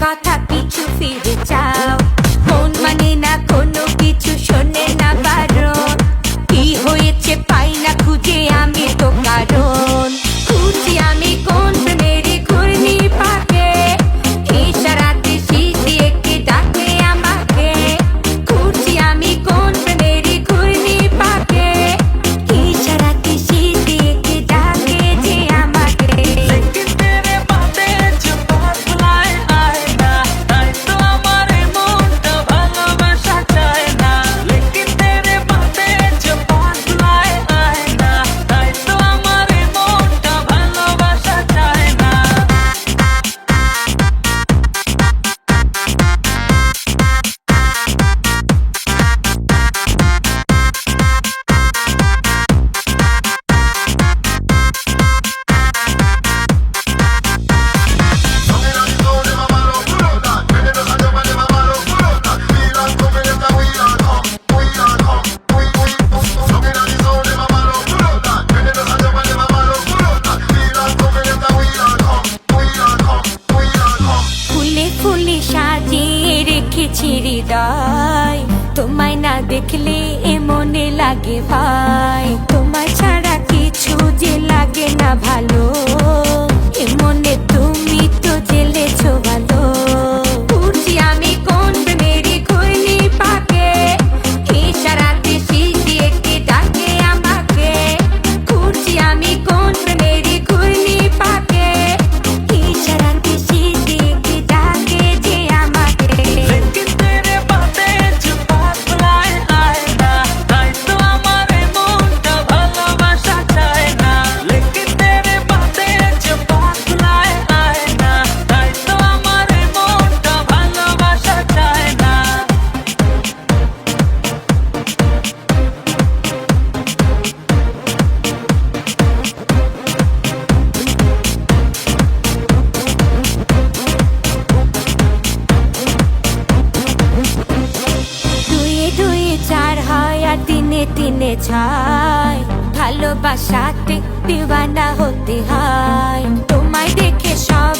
কথা কিছু ফিরে চাও মন মানে না কোনো কিছু শোনে না বারো কি হয়েছে ফুলে সাজিয়ে রেখেছি হৃদয়। তোমায় না দেখলে এ মনে লাগে ভাই। মনে চায় ভালোবাসাতে দিওয়ানা হতে হয়। তোমায় দেখে সব